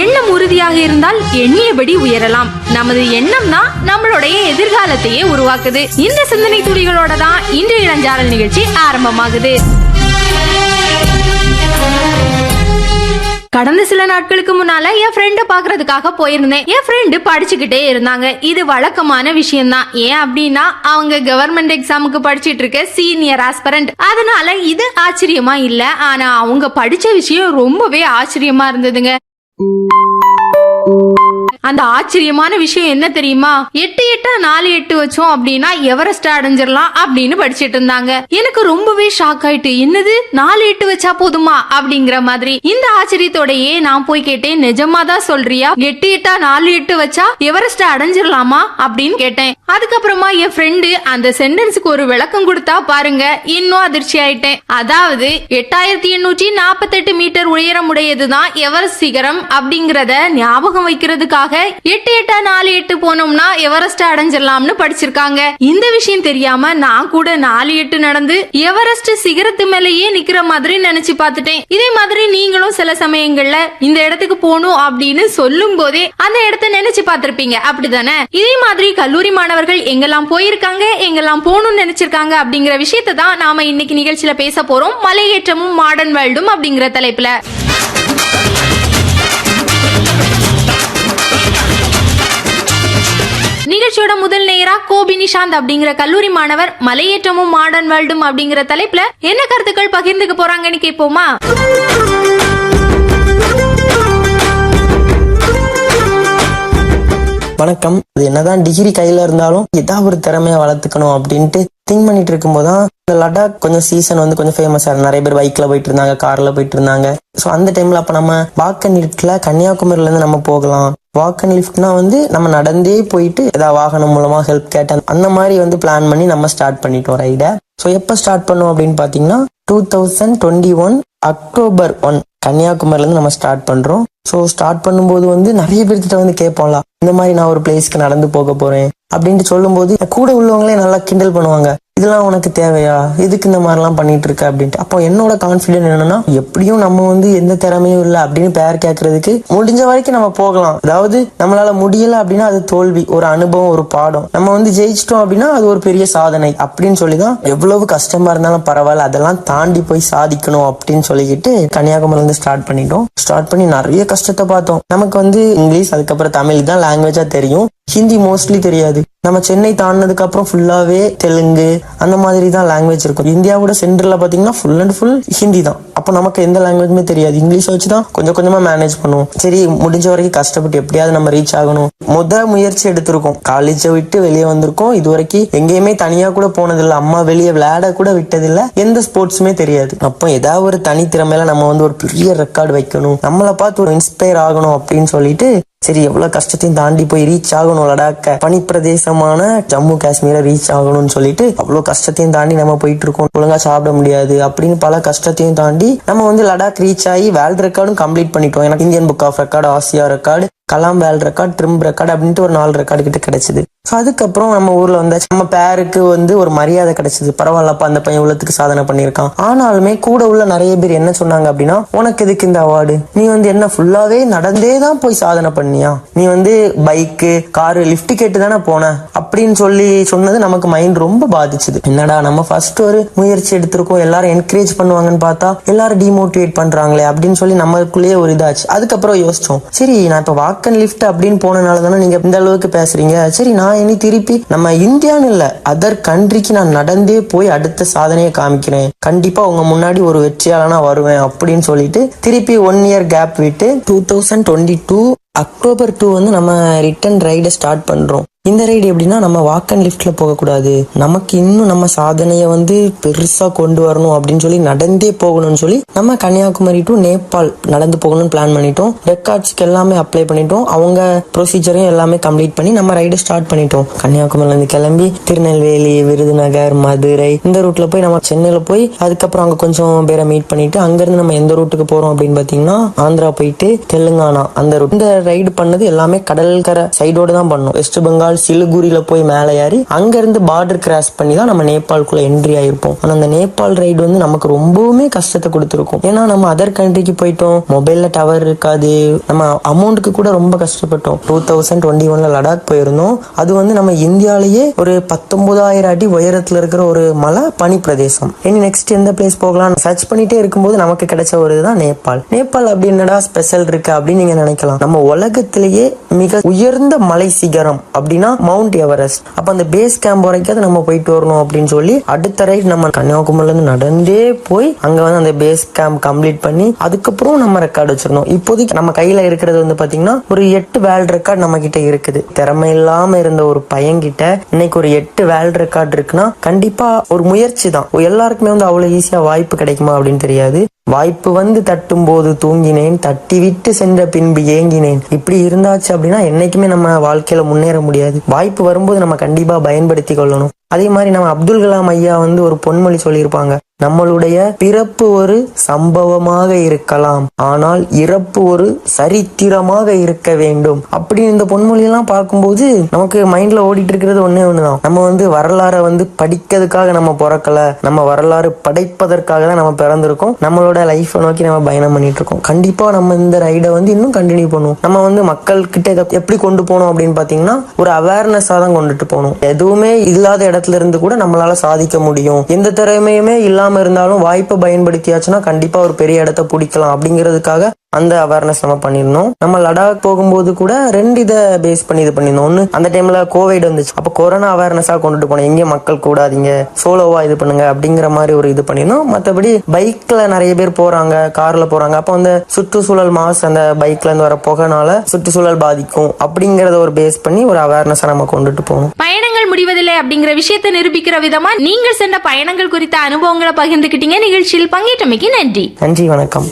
எண்ணம் உறுதியாக இருந்தால் எண்ணியபடி உயரலாம். நமது எண்ணம் தான் நம்மளுடைய எதிர்காலத்தையே உருவாக்குது. இந்த சிந்தனை துளிகளோட தான் இன்றைய இளஞ்சாரல் நிகழ்ச்சி ஆரம்பமாகுது. கடந்த சில நாட்களுக்கு முன்னால என் ஃப்ரெண்டை பாக்குறதுக்காக போயிருந்தேன். என் ஃப்ரெண்டு படிச்சுக்கிட்டே இருந்தாங்க. இது வழக்கமான விஷயம்தான். ஏன் அப்படின்னா அவங்க கவர்மெண்ட் எக்ஸாமுக்கு படிச்சிட்டு இருக்க சீனியர் ஆஸ்பரண்ட் அதனால இது ஆச்சரியமா இல்ல. ஆனா அவங்க படிச்ச விஷயம் ரொம்பவே ஆச்சரியமா இருந்ததுங்க. Música அந்த ஆச்சரியமான விஷயம் என்ன தெரியுமா? எட்டு எட்டா நாலு எட்டு வச்சோம் அப்படின்னா எவரெஸ்ட் அடைஞ்சிடலாம் அப்படின்னு படிச்சிட்டு இருந்தாங்க. எனக்கு ரொம்பவே ஷாக் ஆயிட்டு என்னது? நாலு எட்டு வச்சா போதுமா? அப்படிங்கிற மாதிரி. இந்த ஆச்சரியத்தோடயே நான் போய் கேட்டேன் நிஜமா தான் சொல்றியா? எட்டு எட்டா நாலு எட்டு வச்சா எவரெஸ்ட் அடைஞ்சிடலாமா? அப்படின்னு கேட்டேன். அதுக்கப்புறமா என் ஃப்ரெண்டு அந்த சென்டென்ஸுக்கு ஒரு விளக்கம் கொடுத்தா பாருங்க இன்னும் அதிர்ச்சி ஆயிட்டேன். அதாவது எட்டாயிரத்தி எண்ணூற்றி நாற்பத்தெட்டு மீட்டர் உயரம் உடையதுதான் எவரெஸ்ட் சிகரம் அப்படிங்கறத ஞாபகம் வைக்கிறதுக்காக எட்டு எட்டா நாலு எட்டு போனோம்னா எவரெஸ்ட் அடைஞ்சிடலாம்னு படிச்சிருக்காங்க. இந்த விஷயம் தெரியாம நான் கூட நாலு எட்டு நடந்து எவரெஸ்ட் சிகரத்து மேலேயே நிக்கிற மாதிரி நினைச்சு பார்த்துட்டேன். இதே மாதிரி நீங்களும் சில சமயங்கள்ல இந்த இடத்துக்கு போகணும் அப்படின்னு சொல்லும் போதே அந்த இடத்த நினைச்சு பார்த்திருப்பீங்க. அப்படிதானே? இதே மாதிரி கல்லூரி மாணவர்கள் எங்கெல்லாம் போயிருக்காங்க எங்கெல்லாம் போகணும்னு நினைச்சிருக்காங்க அப்படிங்கிற விஷயத்தை தான் நாம இன்னைக்கு நிகழ்ச்சியில பேச போறோம். மலையேற்றமும் மாடர்ன் வேர்ல்டும் அப்படிங்கிற தலைப்புல. நிகழ்ச்சியோட முதல் நேரா கோபி நிஷாந்த் அப்படிங்கிற கல்லூரி மாணவர் மலையேற்றமும் மாடர்ன் வேர்ல்டும் அப்படிங்கிற தலைப்புல என்ன கருத்துக்கள் பகிர்ந்துக்க போறாங்கன்னு கேட்போமா? வணக்கம் அது என்னதான் டிகிரி கையில இருந்தாலும் ஏதாவது ஒரு திறமையை வளர்த்துக்கணும் அப்படின்ட்டு திங்க் பண்ணிட்டு இருக்கும்போது தான் இந்த லடாக் கொஞ்சம் சீசன் வந்து கொஞ்சம் ஃபேமஸ் ஆகும் நிறைய பேர் பைக்ல போயிட்டு இருந்தாங்க கார்ல போயிட்டு இருந்தாங்க. ஸோ அந்த டைம்ல அப்ப நம்ம வாக்கன் லிஃப்ட்ல கன்னியாகுமரியில இருந்து நம்ம போகலாம். வாக்கன் லிஃப்ட்னா வந்து நம்ம நடந்தே போயிட்டு ஏதாவது வாகனம் மூலமா ஹெல்ப் கேட்டேன் அந்த மாதிரி வந்து பிளான் பண்ணி நம்ம ஸ்டார்ட் பண்ணிட்டோம் ரைடை ஸோ எப்போ ஸ்டார்ட் பண்ணோம் அப்படின்னு பார்த்தீங்கன்னா two thousand twenty one October one கன்னியாகுமரிலேருந்து நம்ம ஸ்டார்ட் பண்ணுறோம் ஸோ ஸ்டார்ட் பண்ணும்போது வந்து நிறைய பேர்கிட்ட வந்து கேட்போம்ல இந்த மாதிரி நான் ஒரு பிளேஸ்க்கு நடந்து போக போகிறேன் அப்படின்ட்டு சொல்லும்போது கூட உள்ளவங்களே நல்லா கிண்டல் பண்ணுவாங்க. இதெல்லாம் உனக்கு தேவையா? இதுக்கு இந்த மாதிரிலாம் பண்ணிட்டு இருக்க அப்படின்ட்டு. அப்போ என்னோட கான்ஃபிடென்ட் என்னன்னா எப்படியும் நம்ம வந்து எந்த திறமையும் இல்லை அப்படின்னு பேர் கேட்கறதுக்கு முடிஞ்ச வரைக்கும் நம்ம போகலாம். அதாவது நம்மளால முடியல அப்படின்னா அது தோல்வி ஒரு அனுபவம் ஒரு பாடம். நம்ம வந்து ஜெயிச்சிட்டோம் அப்படின்னா அது ஒரு பெரிய சாதனை அப்படின்னு சொல்லி தான் எவ்வளவு கஷ்டமா இருந்தாலும் பரவாயில்ல அதெல்லாம் தாண்டி போய் சாதிக்கணும் அப்படின்னு சொல்லிக்கிட்டு கன்னியாகுமரில இருந்து ஸ்டார்ட் பண்ணிட்டோம். ஸ்டார்ட் பண்ணி நிறைய கஷ்டத்தை பார்த்தோம். நமக்கு வந்து இங்கிலீஷ் அதுக்கப்புறம் தமிழ் தான் லாங்குவேஜா தெரியும். ஹிந்தி மோஸ்ட்லி தெரியாது. நம்ம சென்னை தாண்டினதுக்கு அப்புறம் ஃபுல்லாவே தெலுங்கு அந்த மாதிரி தான் லாங்குவேஜ் இருக்கும் இந்தியாவோட சென்டர்ல பாத்தீங்கன்னா ஃபுல் அண்ட் ஃபுல் ஹிந்தி தான். அப்போ நமக்கு எந்த லாங்குவேஜுமே தெரியாது. இங்கிலீஷ் வச்சு தான் கொஞ்சம் கொஞ்சமா மேனேஜ் பண்ணுவோம். சரி முடிஞ்ச வரைக்கும் கஷ்டப்பட்டு எப்படியாவது நம்ம ரீச் ஆகணும். முத முயற்சி எடுத்திருக்கோம். காலேஜை விட்டு வெளியே வந்திருக்கோம். இது வரைக்கும் எங்கேயுமே தனியா கூட போனதில்லை. அம்மா வெளியே விளையாட கூட விட்டதில்லை. எந்த ஸ்போர்ட்ஸுமே தெரியாது. அப்போ ஏதாவது ஒரு தனித்திறமையில நம்ம வந்து ஒரு பெரிய ரெக்கார்டு வைக்கணும். நம்மளை பார்த்து ஒரு இன்ஸ்பயர் ஆகணும் அப்படின்னு சொல்லிட்டு சரி எவ்வளவு கஷ்டத்தையும் தாண்டி போய் ரீச் ஆகணும் லடாக்க பனிப்பிரதேசமான ஜம்மு காஷ்மீரை ரீச் ஆகணும்னு சொல்லிட்டு அவ்வளவு கஷ்டத்தையும் தாண்டி நம்ம போயிட்டு இருக்கோம். ஒழுங்கா சாப்பிட முடியாது அப்படின்னு பல கஷ்டத்தையும் தாண்டி நம்ம வந்து லடாக் ரீச் ஆகி வேர்ல்ட் ரெக்கார்டும் கம்ப்ளீட் பண்ணிட்டோம். எனக்கு Indian book of record Asia record Kalam world record dream record அப்படின்ட்டு ஒரு நாலு ரெக்கார்டு கிட்ட கிடைச்சிது. ஸோ அதுக்கப்புறம் நம்ம ஊர்ல வந்தாச்சு. நம்ம பேருக்கு வந்து ஒரு மரியாதை கிடைச்சிது. பரவாயில்லப்பா அந்த பையன் உள்ளத்துக்கு சாதனை பண்ணியிருக்கான். ஆனாலுமே கூட உள்ள நிறைய பேர் என்ன சொன்னாங்க அப்படின்னா உனக்கு எதுக்கு இந்த அவார்டு நீ வந்து என்ன ஃபுல்லாவே நடந்தே தான் போய் சாதனை பண்ணியா? நீ வந்து பைக்கு காரு லிஃப்ட் கேட்டு தானே போன? அப்படின்னு சொல்லி சொன்னது நமக்கு மைண்ட் ரொம்ப பாதிச்சுது. என்னடா நம்ம ஃபர்ஸ்ட் ஒரு முயற்சி எடுத்திருக்கோம். எல்லாரும் என்கரேஜ் பண்ணுவாங்கன்னு பார்த்தா எல்லாரும் டிமோட்டிவேட் பண்றாங்களே அப்படின்னு சொல்லி நமக்குள்ளேயே ஒரு இதாச்சு. அதுக்கப்புறம் யோசிச்சோம். சரி நான் இப்போ வாக்கன் லிஃப்ட் அப்படின்னு போனனால தானே நீங்க இந்த அளவுக்கு பேசுறீங்க? சரி நான் இனி திருப்பி நம்ம இந்தியான்னு இல்ல அதர் கண்ட்ரிக்கு நான் நடந்தே போய் அடுத்த சாதனையை காமிக்கிறேன். கண்டிப்பா உங்க முன்னாடி ஒரு வெற்றியாளனா வருவேன் அப்படின்னு சொல்லிட்டு திருப்பி ஒன் இயர் கேப் விட்டு two thousand twenty two October two வந்து நம்ம ரிட்டன் ரைடை ஸ்டார்ட் பண்றோம். இந்த ரைடு எப்படின்னா நம்ம வாக் அண்ட் லிஃப்ட்ல போகக்கூடாது. நமக்கு இன்னும் நம்ம சாதனையை வந்து பெருசா கொண்டு வரணும் அப்படின்னு சொல்லி நடந்தே போகணும்னு சொல்லி நம்ம கன்னியாகுமரி டு நேபாள் நடந்து போகணும்னு பிளான் பண்ணிட்டோம். ரெக்கார்ட்ஸ்க்கு எல்லாமே அப்ளை பண்ணிட்டோம். அவங்க ப்ரொசீஜரையும் எல்லாமே கம்ப்ளீட் பண்ணி நம்ம ரைடு ஸ்டார்ட் பண்ணிட்டோம். கன்னியாகுமரில இருந்து கிளம்பி திருநெல்வேலி விருதுநகர் மதுரை இந்த ரூட்ல போய் நம்ம சென்னையில போய் அதுக்கப்புறம் அங்க கொஞ்சம் பேரை மீட் பண்ணிட்டு அங்கிருந்து நம்ம எந்த ரூட்டுக்கு போறோம் அப்படின்னு பாத்தீங்கன்னா ஆந்திரா போயிட்டு தெலுங்கானா அந்த ரூட் இந்த ரைடு பண்ணது எல்லாமே கடற்கரை சைடோடு தான் பண்ணோம். வெஸ்ட் பெங்கால் நேபாள் சிலிகுரியில போய் மேலே ஏறி அங்க இருந்து பார்டர் கிராஸ் பண்ணி தான் நம்ம நேபாளுக்குள்ள என்ட்ரி ஆயிருப்போம். ஆனா அந்த நேபாள் ரைடு வந்து நமக்கு ரொம்பவுமே கஷ்டத்தை கொடுத்துருக்கும். ஏன்னா நம்ம அதர் கண்ட்ரிக்கு போயிட்டோம் மொபைல்ல டவர் இருக்காது நம்ம அமௌண்ட்டுக்கு கூட ரொம்ப கஷ்டப்பட்டோம். டூ தௌசண்ட் டுவெண்ட்டி ஒன்ல லடாக் போயிருந்தோம். அது வந்து நம்ம இந்தியாலேயே ஒரு பத்தொன்பதாயிரம் அடி உயரத்துல இருக்கிற ஒரு மலை பனி பிரதேசம் இனி நெக்ஸ்ட் எந்த பிளேஸ் போகலாம் சர்ச் பண்ணிட்டே இருக்கும்போது நமக்கு கிடைச்ச ஒரு இதுதான் நேபாள். நேபாள் அப்படி என்னடா ஸ்பெஷல் இருக்கு அப்படின்னு நீங்க நினைக்கலாம். நம்ம உலகத்திலேயே மிக உயர்ந்த மலை சிகரம் அப்படின்னு மவுண்ட் எவரெஸ்ட் அப்ப அந்த பேஸ் கேம்ப் வரைக்கும் நம்ம போயிட்டு வரணும் அப்படின்னு சொல்லி அடுத்த ரைட் நம்ம கன்னியாகுமரில இருந்து நடந்தே போய் அங்க வந்து அந்த பேஸ் கேம்ப் கம்ப்ளீட் பண்ணி அதுக்கப்புறம் நம்ம ரெக்கார்டு வச்சிருந்தோம் இப்போதைக்கு நம்ம கையில இருக்கிறது வந்து பாத்தீங்கன்னா ஒரு எட்டு வேல்ட் ரெக்கார்ட் நம்ம கிட்ட இருக்குது. திறமை இல்லாம இருந்த ஒரு பையன்கிட்ட இன்னைக்கு ஒரு எட்டு வேல்ட் ரெக்கார்ட் இருக்குன்னா கண்டிப்பா ஒரு முயற்சி தான். எல்லாருக்குமே வந்து அவ்வளவு ஈஸியா வாய்ப்பு கிடைக்குமா அப்படின்னு தெரியாது. வாய்ப்பு வந்து தட்டும் போது தூங்கினேன் தட்டி விட்டு சென்ற பின்பு ஏங்கினேன். இப்படி இருந்தாச்சு அப்படின்னா என்னைக்குமே நம்ம வாழ்க்கையில முன்னேற முடியாது. வாய்ப்பு வரும்போது நம்ம கண்டிப்பா பயன்படுத்தி கொள்ளணும். அதே மாதிரி நம்ம அப்துல் கலாம் ஐயா வந்து ஒரு பொன்மொழி சொல்லியிருப்பாங்க. நம்மளுடைய பிறப்பு ஒரு சம்பவமாக இருக்கலாம். ஆனால் இறப்பு ஒரு சரித்திரமாக இருக்க வேண்டும். அப்படி இந்த பொன்மொழி எல்லாம் பார்க்கும்போது நமக்கு மைண்ட்ல ஓடிட்டு இருக்கிறது ஒண்ணே ஒண்ணுதான். நம்ம வந்து வரலாறை வந்து படிக்கிறதுக்காக நம்ம பிறக்கல. நம்ம வரலாறு படைப்பதற்காக தான் நம்ம பிறந்திருக்கோம். நம்மளோட லைஃப்பை நோக்கி நம்ம பயணம் பண்ணிட்டு இருக்கோம் கண்டிப்பா நம்ம இந்த ரைடை வந்து இன்னும் கண்டினியூ பண்ணுவோம். நம்ம வந்து மக்கள் கிட்ட இதை எப்படி கொண்டு போகணும் அப்படின்னு பாத்தீங்கன்னா ஒரு அவேர்னஸா தான் கொண்டுட்டு போகணும் எதுவுமே இல்லாத இடத்துல இருந்து கூட நம்மளால சாதிக்க முடியும். எந்த திறமையுமே இல்லாம இருந்தாலும் வாய்ப்பை பயன்படுத்தியாச்சுன்னா கண்டிப்பாக ஒரு பெரிய இடத்த பிடிக்கலாம் அப்படிங்கிறதுக்காக அந்த அவேர்னஸ் நம்ம பண்ணியிருந்தோம். நம்ம லடாக் போகும்போது கூட ரெண்டு இதை பேஸ் பண்ணி இது பண்ணியிருந்தோம். ஒன்று அந்த டைமில் கோவிட் வந்துச்சு. அப்போ கொரோனா அவேர்னஸாக கொண்டுட்டு போனோம் எங்கே மக்கள் கூடாதீங்க. சோலோவாக இது பண்ணுங்க அப்படிங்கிற மாதிரி ஒரு இது பண்ணியிருந்தோம். மற்றபடி பைக்கில் நிறைய பேர் போகிறாங்க காரில் போகிறாங்க அப்போ அந்த சுற்றுச்சூழல் மாஸ் அந்த பைக்லேருந்து வர புகைனால சுற்றுச்சூழல் பாதிக்கும் அப்படிங்கிறத ஒரு பேஸ் பண்ணி ஒரு அவேர்னஸை நம்ம கொண்டுட்டு போகணும் பயணங்கள் முடிவதில்லை அப்படிங்கிற விஷயத்தை நிரூபிக்கிற விதமா நீங்கள் சென்ற பயணங்கள் குறித்த அனுபவங்களை பகிர்ந்துக்கிட்டீங்க நிகழ்ச்சியில் பங்கேற்றமைக்கு நன்றி. நன்றி வணக்கம்.